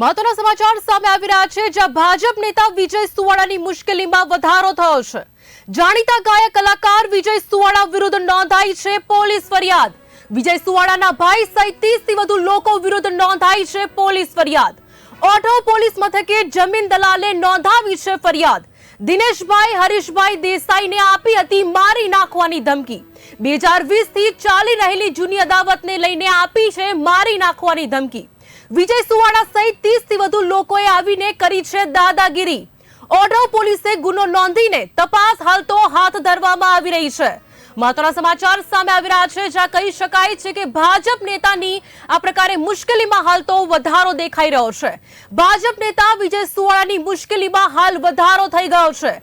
મહત્વના સમાચાર સામે આવી રહ્યા છે, જ્યાં ભાજપ નેતા વિજય સુવાળાની મુશ્કેલીમાં વધારો થયો છે. જાણીતા ગાયક કલાકાર વિજય સુવાળા વિરુદ્ધ નોંધાઈ છે પોલીસ ફરિયાદ. વિજય સુવાળાના ભાઈ સહિત 30 થી વધુ લોકો વિરુદ્ધ નોંધાઈ છે પોલીસ ફરિયાદ. ઓઢવ પોલીસ મથકે જમીન દલાલે નોંધાવી છે ફરિયાદ. દિનેશભાઈ, હરીશભાઈ દેસાઈને આપી હતી મારી નાખવાની ધમકી. બે હજાર વીસથી ચાલી રહેલી જૂની અદાવતને લઈને આપી છે મારી નાખવાની ધમકી. વિજય સુવાડા સહિત ત્રીસથી વધુ લોકોએ આવીને કરી છે દાદાગીરી. ઓઢવ પોલીસે ગુનો નોંધીને તપાસ હાલ તો હાથ ધરવામાં આવી રહી છે. મહત્વના સમાચાર સામે આવી રહ્યા છે, જ્યાં કહી શકાય છે કે ભાજપ નેતાની આ પ્રકારે મુશ્કેલીમાં હાલ તો વધારો દેખાઈ રહ્યો છે. ભાજપ નેતા વિજય સુવાળાની મુશ્કેલીમાં હાલ વધારો થઈ ગયો છે.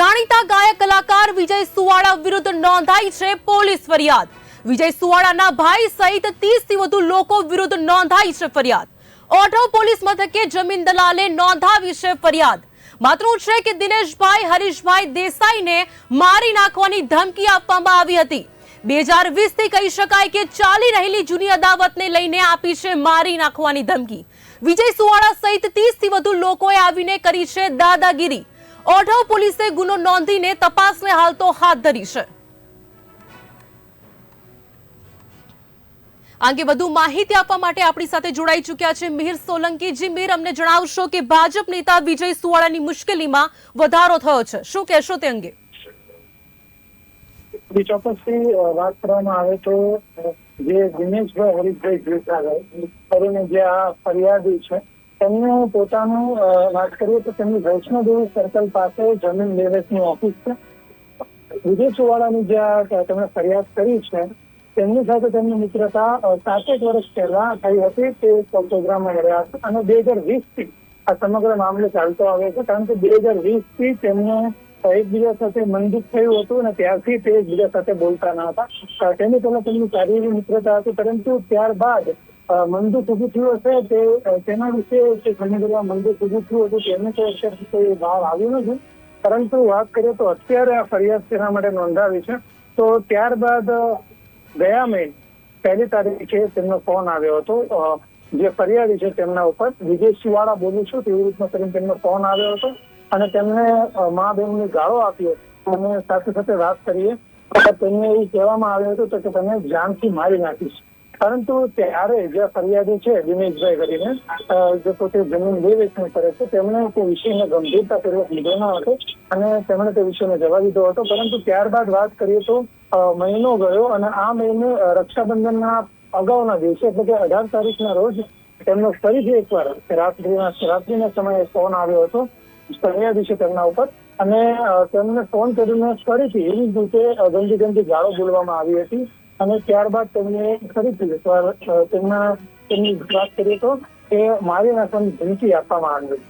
જાણીતા ગાયક કલાકાર વિજય સુવાળા વિરુદ્ધ નોંધાઈ છે પોલીસ ફરિયાદ. વિજય સુવાળાના ભાઈ સહિત 30 થી વધુ લોકો વિરુદ્ધ નોંધાઈ છે ફરિયાદ. ઓઢવ પોલીસ મથકે જમીન દલાલે નોંધાવી છે ફરિયાદ. માત્ર છે કે દિનેશભાઈ, હરીશભાઈ દેસાઈને મારી નાખવાની ધમકી આપવામાં આવી હતી. બે હજાર વીસથી કહી શકાય કે ચાલી રહેલી જૂની અદાવતને લઈને આપી છે મારી નાખવાની ધમકી. વિજય સુવાળા સહિત ત્રીસથી વધુ લોકોએ આવીને કરી છે દાદાગીરી. ઓઢવ પોલીસે ગુનો નોંધીને તપાસને હાલ તો હાથ ધરી છે. અંગે વધુ માહિતી આપવા માટે આપણી સાથે જોડાઈ ચૂક્યા છે મિહિર સોલંકી. જી મિહિર, અમને જણાવશો કે ભાજપ નેતા વિજય સુવાળાની મુશ્કેલીમાં વધારો થયો છે. શું કહેશો તે અંગે? ચોક્કસથી વાત કરવામાં આવે તો જે દિનેશભાઈ હરીશભાઈ કરીને જે આ ફરિયાદી છે, તેમનું પોતાનું વાત કરીએ તો તેમની વૈષ્ણોદેવી સર્કલ પાસે જમીન લેવેસની ઓફિસ છે. વિજય સુવાળાની જે તેમણે ફરિયાદ કરી છે તેમની સાથે તેમની મિત્રતા સાતેક વર્ષ પહેલા થઈ હતી તે પ્રોગ્રામમાં રહ્યા હતા અને બે હજાર વીસથી આ સમગ્ર મામલો ચાલતો આવે છે કારણ કે બે હજાર વીસથી તેમને એકબીજા સાથે મંદિર થયું હતું અને ત્યારથી તે એકબીજા સાથે બોલતા ન હતા. તેની પહેલા તેમની એવી મિત્રતા હતી, પરંતુ ત્યારબાદ મંદુક મંદુ ઉભું થયું હશે તે તેના વિશે જે ઘણી બધા મંદુ થયું હતું તેમને તો અત્યાર સુધી કોઈ ભાવ આવ્યો નથી. પરંતુ વાત કરીએ તો અત્યારે આ ફરિયાદ તેના માટે નોંધાવી છે. તો ત્યારબાદ ગયા મહિને પહેલી તારીખે તેમનો ફોન આવ્યો હતો. જે ફરિયાદી છે તેમના ઉપર વિજય શિવાળા બોલું છું તેવી રીતના કરીને તેમનો ફોન આવ્યો હતો અને તેમને મા બહેનની ગાળો આપ્યો. અને સાથે સાથે વાત કરીએ. તેમને એવું કહેવામાં આવ્યું હતું કે તમે જાનથી મારી નાખીશ. પરંતુ ત્યારે જે ફરિયાદી છે, દિનેશભાઈ કરીને જે પોતે જમીન બે વેચણી કરે છે, તેમણે તે વિષયને ગંભીરતાપૂર્વક લીધો ન હતો અને તેમણે તે વિષયને જવા દીધો હતો. પરંતુ ત્યારબાદ વાત કરીએ તો મહિનો ગયો અને આ મહિને રક્ષાબંધનના અગાઉના દિવસે, એટલે કે અઢાર તારીખના રોજ તેમનો ફરીથી એકવાર રાત્રિના રાત્રિના સમયે ફોન આવ્યો હતો ફરિયાદી છે તેમના ઉપર. અને તેમને ફોન કરીને ફરીથી એવી જ રીતે ગંદી ગંદી ગાળો બોલવામાં આવી હતી. અને ત્યારબાદ તેમને ફરીથી તેમના તેમની વાત કરીએ તો એ મારી નાખવાની ધમકી આપવામાં આવી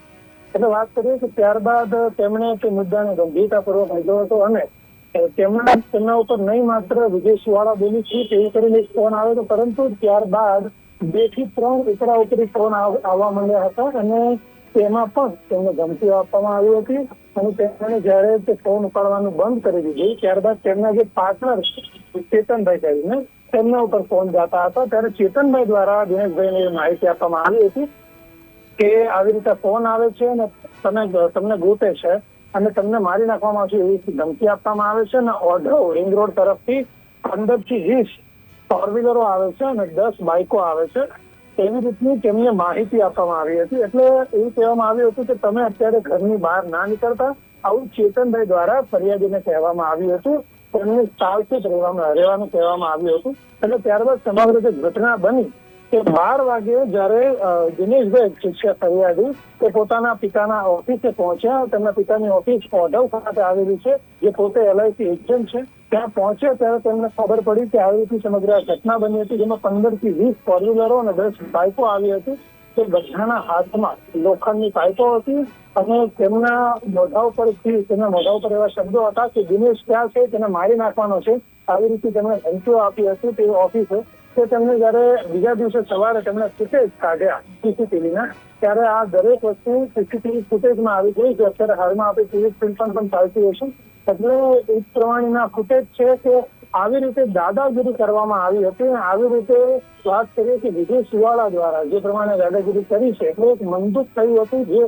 એટલે વાત કરીએ કે ત્યારબાદ તેમણે તે મુદ્દાને ગંભીરતાપૂર્વક લીધો હતો અને તેમના તેમના ઉપર નહીં માત્ર વિદેશવાળા બોલી છે તેવું કરીને ફોન આવ્યો હતો, પરંતુ ત્યારબાદ બેથી ત્રણ ઉપરા ઉપરી ફોન આવવા માંડ્યા હતા અને તેમાં પણ તેમને ધમકીઓ આપવામાં આવી હતી. અને તેમણે જયારે તે ફોન ઉપાડવાનું બંધ કરી દીધું, ત્યારબાદ તેમના જે પાર્ટનર ચેતનભાઈ કરીને તેમના ઉપર ફોન જતા હતા. ત્યારે ચેતનભાઈ દ્વારા દિનેશભાઈને માહિતી આપવામાં આવી હતી કે આવી રીતે ફોન આવે છે અને તમે, તમને ગોતે છે અને તમને મારી નાખવામાં આવશે એવી ધમકી આપવામાં આવે છે અને ઓઢવ રિંગ રોડ તરફથી પંદરથી વીસ ફોર વ્હીલરો આવે છે અને દસ બાઇકો આવે છે. એવી રીતની તેમને માહિતી આપવામાં આવી હતી. એટલે એવું કહેવામાં આવ્યું હતું કે તમે અત્યારે ઘરની બહાર ના નીકળતા, આવું ચેતનભાઈ દ્વારા ફરિયાદીને કહેવામાં આવ્યું હતું. તેમને સાવચેત રહેવામાં રહેવાનું કહેવામાં આવ્યું હતું. એટલે ત્યારબાદ સમગ્ર જે ઘટના બની કે બાર વાગે જયારે દિનેશભાઈ શિક્ષક ફરિયાદી, તે પોતાના પિતાના ઓફિસે પહોંચ્યા તેમના પિતાની ઓફિસ ઓઢવ ખાતે આવેલી છે, જે પોતે એલઆઈસી એજન્ટ છે. ત્યાં પહોંચ્યા ત્યારે તેમને ખબર પડી કે આવી રીતે સમગ્ર ઘટના બની હતી, જેમાં પંદરથી વીસ ફોર વ્હીલરો અને દસ બાઇકો આવી હતી. તે બધાના હાથમાં લોખંડની પાઇપો હતી અને તેમના મોઢા ઉપરથી, તેમના મોઢા ઉપર એવા શબ્દો હતા કે, દિનેશ ક્યાં છે? તેને મારી નાખવાનો છે. આવી રીતે તેમણે ધમકીઓ આપી હતી તે ઓફિસે. તે તેમને જયારે બીજા દિવસે સવારે તેમણે ફૂટેજ કાઢ્યા સીસીટીવીના ત્યારે આ દરેક વસ્તુ સીસીટીવી ફૂટેજમાં આવી ગઈ છે. અત્યારે હાલમાં આપણે ટીવી ફિલ્મ પણ ચાલતી હશે એટલે એ પ્રમાણેના ફૂટેજ છે કે આવી રીતે દાદાગીરી કરવામાં આવી હતી અને આવી રીતે વાત કરીએ કે વિજય સુવાળા દ્વારા જે પ્રમાણે દાદાગીરી કરી છે, એટલે એક મંદુક થયું હતું જે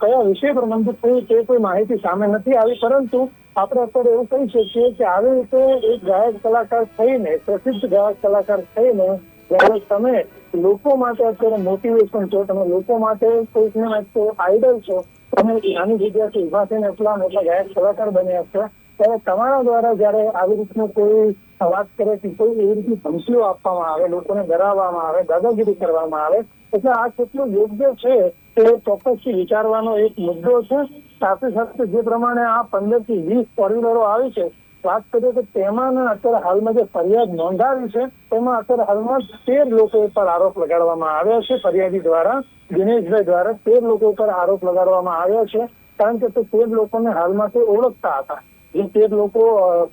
કયા વિષય પર મંદુક થયું તે કોઈ માહિતી સામે નથી આવી, પરંતુ આપણે અત્યારે એવું કહી શકીએ કે આવી રીતે એક ગાયક કલાકાર થઈને, પ્રસિદ્ધ ગાયક કલાકાર થઈને, જ્યારે તમે લોકો માટે અત્યારે મોટિવેશન છો, તમે લોકો માટે કોઈકને આઈડલ છો, તમે નાની જગ્યાથી ઊભા થઈને એટલા મોટા ગાયક કલાકાર બન્યા છો, ત્યારે તમારા દ્વારા જ્યારે આવી રીતનું કોઈ વાત કરે કે કોઈ એવી રીતની ધમકીઓ આપવામાં આવે, લોકોને ડરાવવામાં આવે, દાદાગીરી કરવામાં આવે, એટલે આ કેટલું યોગ્ય છે તે ચોક્કસથી વિચારવાનો એક મુદ્દો છે. સાથે સાથે જે પ્રમાણે આ પંદરથી વીસ ફોર્મ્યુલરો આવી છે, વાત કરીએ તો તેમાં અત્યારે હાલમાં જે ફરિયાદ નોંધાવી છે, તેમાં અત્યારે હાલમાં તેર લોકો પર આરોપ લગાડવામાં આવ્યા છે, ફરિયાદી દ્વારા, દિનેશભાઈ દ્વારા તેર લોકો પર આરોપ લગાડવામાં આવ્યા છે, કારણ કે તે તેર લોકોને હાલમાં તે ઓળખતા હતા. જે તેર લોકો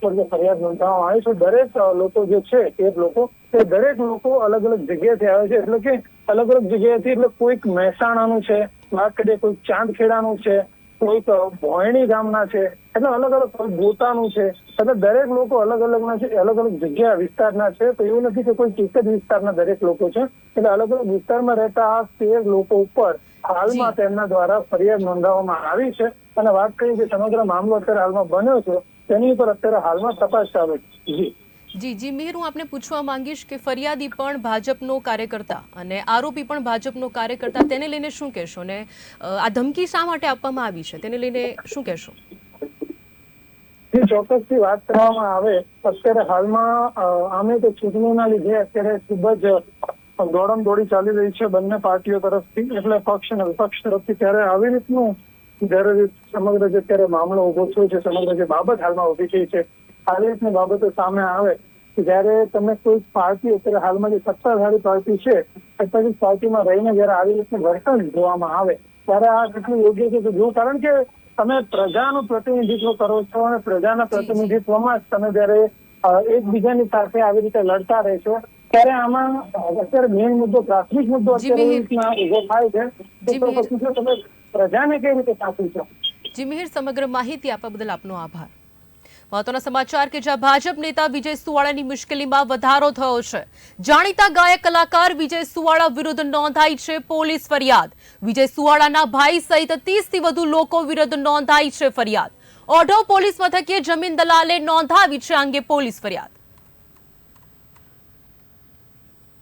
પર જે ફરિયાદ નોંધાવામાં આવી છે, દરેક લોકો જે છે, તેર લોકો, તે દરેક લોકો અલગ અલગ જગ્યાએથી આવે છે, એટલે કે અલગ અલગ જગ્યાએથી, એટલે કોઈક મહેસાણાનું છે વાત કરીએ કોઈક ચાંદખેડાનું છે કોઈક ભોયણી ગામના છે એટલે અલગ અલગ કોઈ ગોતાનું છે એટલે દરેક લોકો અલગ અલગના છે અલગ અલગ જગ્યા વિસ્તારના છે તો એવું નથી કે કોઈ એક જ વિસ્તારના દરેક લોકો છે એટલે અલગ અલગ વિસ્તારમાં રહેતા આ તેર લોકો ઉપર હાલમાં તેમના દ્વારા ફરિયાદ નોંધાવવામાં આવી છે અને વાત કરીએ કે સમગ્ર મામલો અત્યારે હાલમાં બન્યો છે તેની ઉપર અત્યારે હાલમાં તપાસ ચાલુ છે. જી. જી જી, મિહિર, હું આપને પૂછવા માંગીશ કે ફરિયાદી પણ ભાજપનો કાર્યકર્તા અને આરોપી પણ ભાજપનો કાર્યકર્તા, તેને લઈને શું કહેશો ને આ ધમકી શા માટે આપવામાં આવી છે? તેને લઈને શું કહેશો? જે ચોક્કસથી વાત કરવામાં આવે. અત્યારે હાલમાં આમે તો ચૂંટણીના લીધે અત્યારે ખૂબ જ દોડમ દોડી ચાલી રહી છે બંને પાર્ટીઓ તરફથી. એટલે પક્ષ અને વિપક્ષ તરફથી ત્યારે આવી રીતનું જ્યારે સમગ્ર જે અત્યારે મામલો ઊભો થયો છે, સમગ્ર જે બાબત હાલમાં ઊભી થઈ છે આવી રીતની બાબતો સામે આવે જયારે તમે કોઈ પાર્ટી અત્યારે હાલમાં જે સત્તાધારી પાર્ટી છે સત્તાધીશ પાર્ટીમાં રહીને જયારે આવી રીતનું વર્તન જોવામાં આવે ત્યારે આ કેટલું યોગ્ય છે? તો જો કારણ કે તમે પ્રજાનું પ્રતિનિધિત્વ કરો છો અને પ્રજાના પ્રતિનિધિત્વમાં જ તમે જયારે એકબીજાની સાથે આવી રીતે લડતા રહેશો ત્યારે આમાં અત્યારે મેઇન મુદ્દો પ્રાથમિક મુદ્દો અત્યારે ઊભો થાય છે. તો પછી તમે પ્રજાને કઈ રીતે સાચવી છો? જી મિહિર સમગ્ર માહિતી આપવા બદલ આપનો આભાર. મહત્વના સમાચાર કે જ્યાં ભાજપ નેતા વિજય સુવાળાની મુશ્કેલીમાં વધારો થયો છે. જાણીતા ગાયક કલાકાર વિજય સુવાળા વિરુદ્ધ નોંધાઈ છે પોલીસ ફરિયાદ. વિજય સુવાળાના ભાઈ સહિત ત્રીસથી વધુ લોકો વિરુદ્ધ નોંધાઈ છે ફરિયાદ. ઓઢવ પોલીસ મથકે જમીન દલાલે નોંધાવી છે અંગે પોલીસ ફરિયાદ.